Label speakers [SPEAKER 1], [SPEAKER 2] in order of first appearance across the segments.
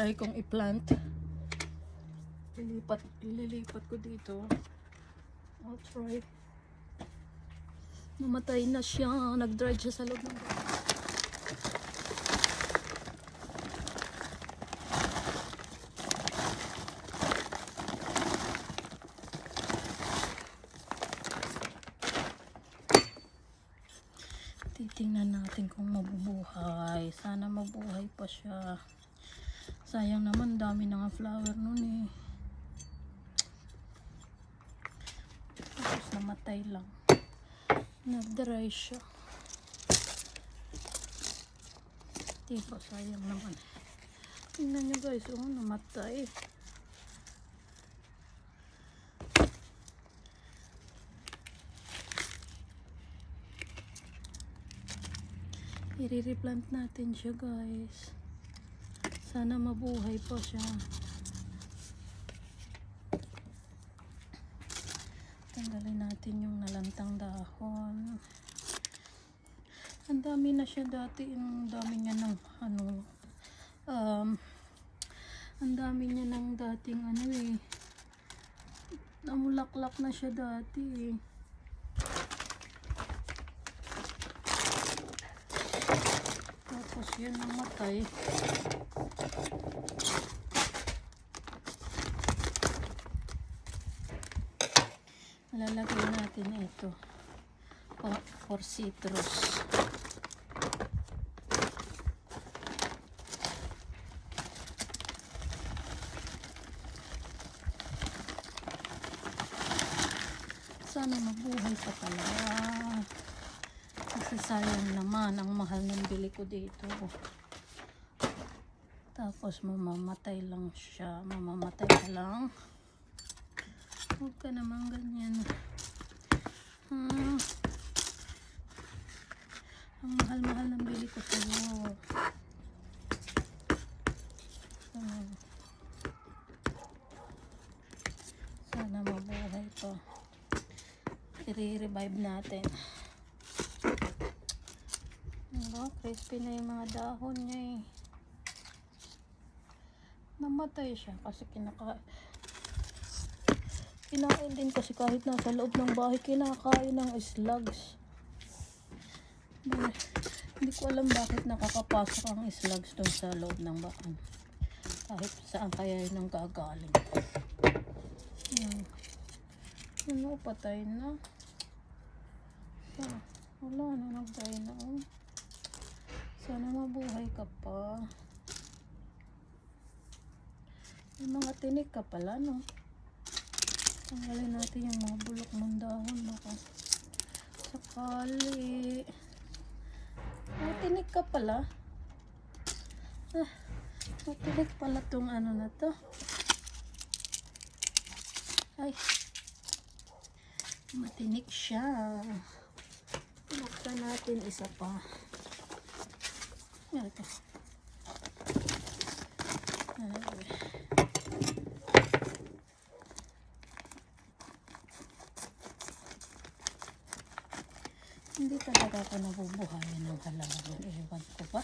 [SPEAKER 1] try kong i-plant. Lilipat, ililipat ko dito. I'll try. Namatay na siya. Nag-dry siya sa loob ng bahay. Titingnan natin kung mabubuhay. Sana mabuhay pa siya. Sayang naman, dami na nga flower nun eh. Tapos namatay lang. Nag-dry siya. Diba, sayang naman. Tingnan nyo guys, oh, namatay. I-replant natin siya guys. Sana mabuhay pa siya. Tanggalin natin yung nalantang dahon. Ang dami na siya dati. Ang dami niya ng ano. Um, ang dami niya ng dating ano eh. Namulaklak na siya dati eh. Yun namatay. Lalagay natin ito. For, for citrus. Sana mabuhay pa talaga. Kasi sayang naman, ang mahal ng bili ko dito. Tapos mamamatay lang siya, mamamatay ka lang. Huwag ka naman ganyan. Hmm. Ang mahal-mahal ng bili ko sa'yo. Sana mabuhay pa. I-revive natin. Crispy na yung mga dahon niya eh. Namatay siya kasi kinaka... Kinain din kasi kahit nasa loob ng bahay, kinakain ng slugs. Hindi- ko alam bakit nakakapasok ang slugs doon sa loob ng bakan. Kahit saan kaya yun ang gagaling. Yan. Ano, patay na. Ah, wala na, nagtay na. Oh. Sana mabuhay ka pa. May mga tinik ka pala, no? Tanggalin natin yung mga bulok ng dahon. Baka sakali. May tinik ka pala. Ah, may tinik pala tong ano na to. Ay. Matinik siya. Buksan natin isa pa. Ay. Hindi talaga ako nabubuhayan ng halaman. Ewan ko ba?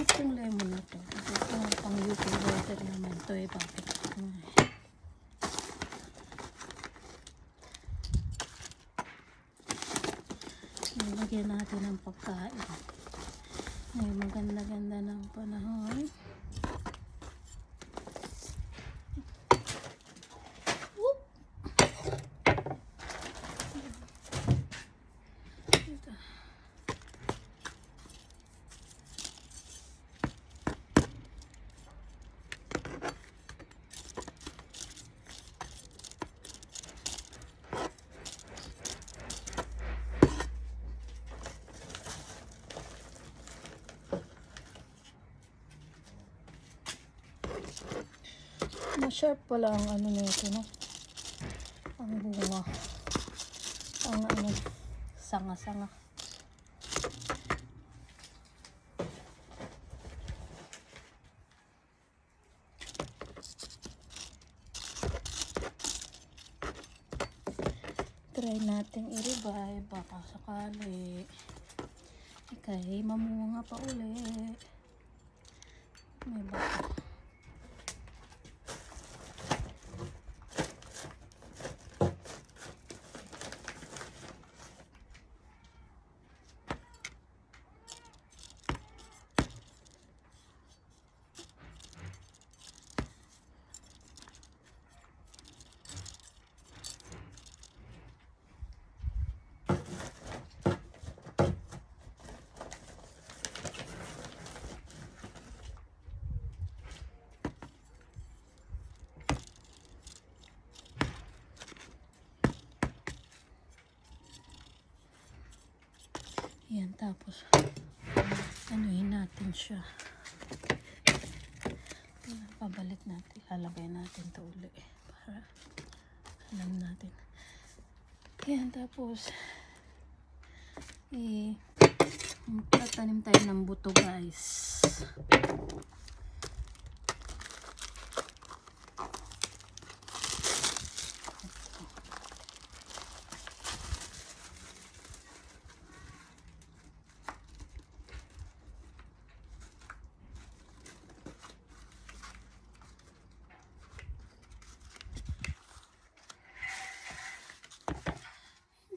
[SPEAKER 1] Itong lemon na to. Ito pang UP water naman to eh. Bakit? Ay. Nilagyan natin ng pagkain. Ay, maganda-ganda ng panahon. Ano, Masharp pala ang ano nito, no? Ang bunga. Ang ano, sanga-sanga. Try natin i-revive baka sakali. Okay, mamunga pa uli. May baka. Yan tapos anuhin natin siya. Pabalik natin lalagay natin to uli para alam natin. Yan tapos eh tatanim tayo ng buto guys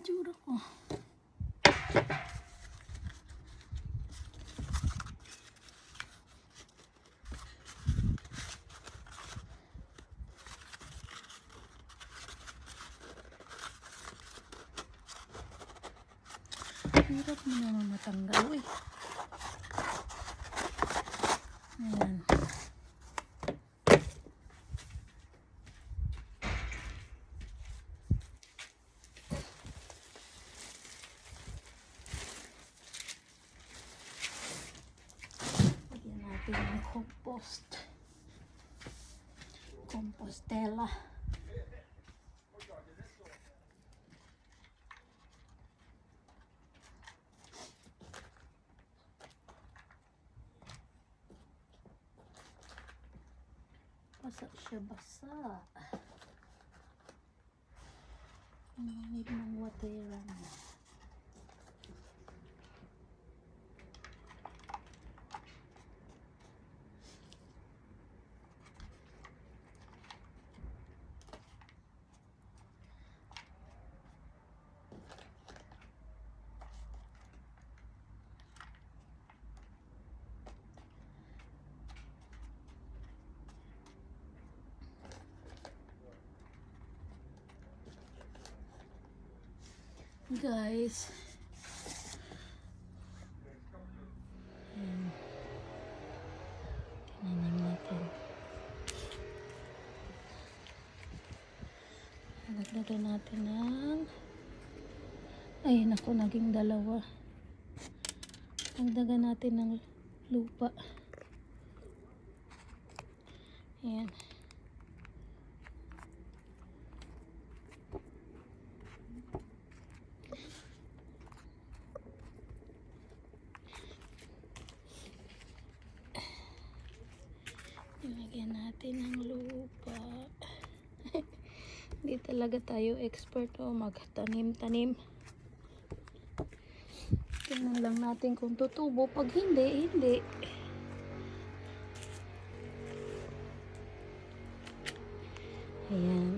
[SPEAKER 1] Itsura ko. Hirap mo naman matanggal, uy. Ayan. Lagyan natin ng compost. Compostela. Basa siya basa. Need ng wateran. Guys. Tinanim natin. Nagdagan natin ng ay naku naging dalawa nagdagan natin ng lupa ayan Ilagyan natin ng lupa. Hindi talaga tayo expert o magtanim-tanim. Tingnan lang natin kung tutubo. Pag hindi, hindi. Ayan.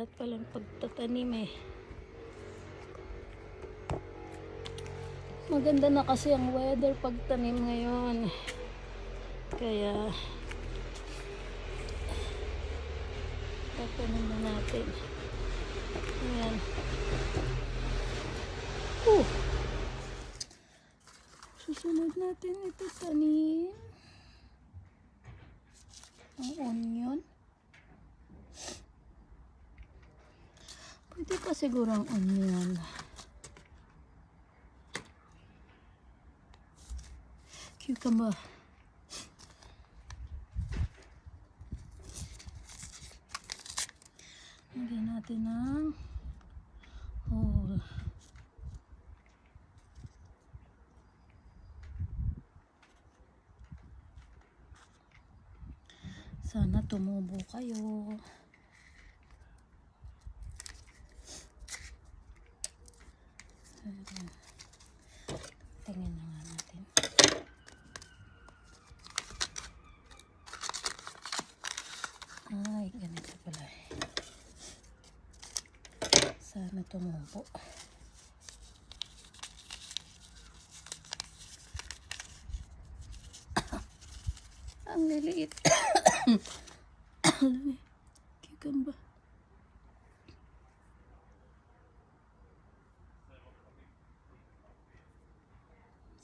[SPEAKER 1] Makalat pala ang pagtatanim eh. Maganda na kasi ang weather pagtanim ngayon. Kaya tatanim na natin. Ayan. Uh. Susunod natin ito tanim. Ang onion. Pwede pa sigurang onion. Ano Cucumber. Lagyan natin ng whole. Sana tumubo kayo. Sana tumubo. Ang liliit. Cucumber.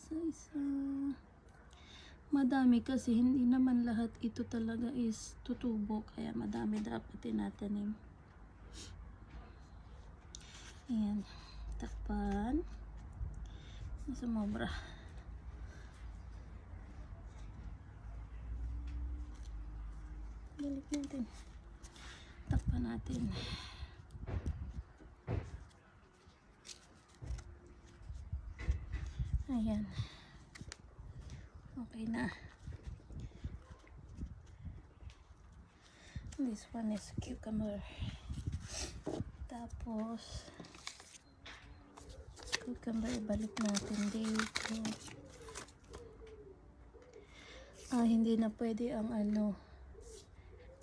[SPEAKER 1] Sa isa. Madami kasi hindi naman lahat ito talaga is tutubo kaya madami dapat tinatanim. Ayan. Takpan. Sumobra. Balik natin. Takpan natin. Ayan. Okay na. This one is cucumber. Tapos, cucumber ibalik natin dito. Ah, hindi na pwede ang ano,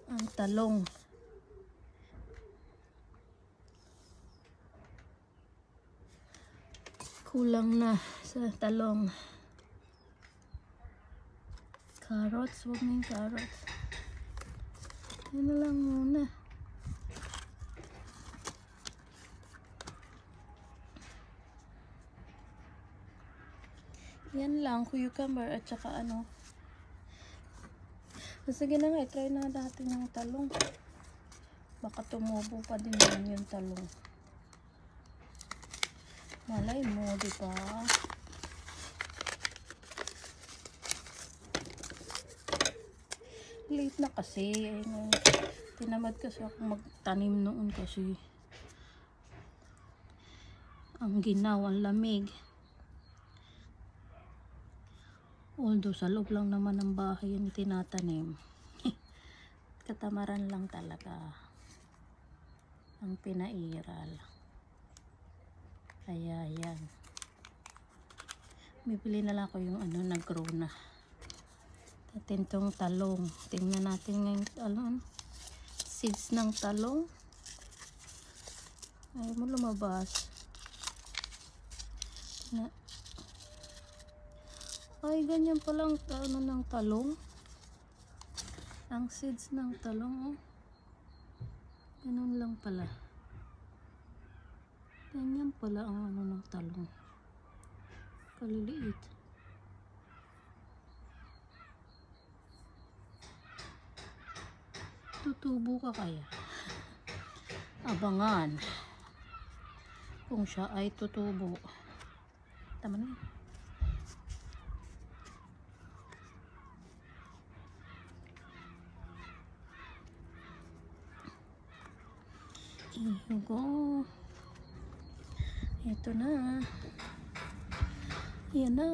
[SPEAKER 1] ang talong. Kulang na sa talong. Carrots, huwag na yung carrots. Yan na lang muna. Yan lang, cucumber at saka ano. Sige na nga, try na natin yung talong. Baka tumubo pa din naman yung talong. Malay mo, di ba? Late na kasi. Ayun, tinamad kasi ako magtanim noon kasi ang ginaw, ang lamig. Although sa loob lang naman ng bahay yung tinatanim. Katamaran lang talaga ang pinairal. Kaya yan. Bibili na lang ako yung ano, nag-grow na. Natin tong talong. Tingnan natin ngayon, ano, seeds ng talong. Ayaw mo lumabas. Na, ay, ganyan palang ano ng talong. Ang seeds ng talong, oh. Ganun lang pala. Ganyan pala ang ano ng talong. Kaliliit. Tutubo ka kaya? Abangan. Kung siya ay tutubo. Tama na. Yun. Ihugo. Ito na. Yan na.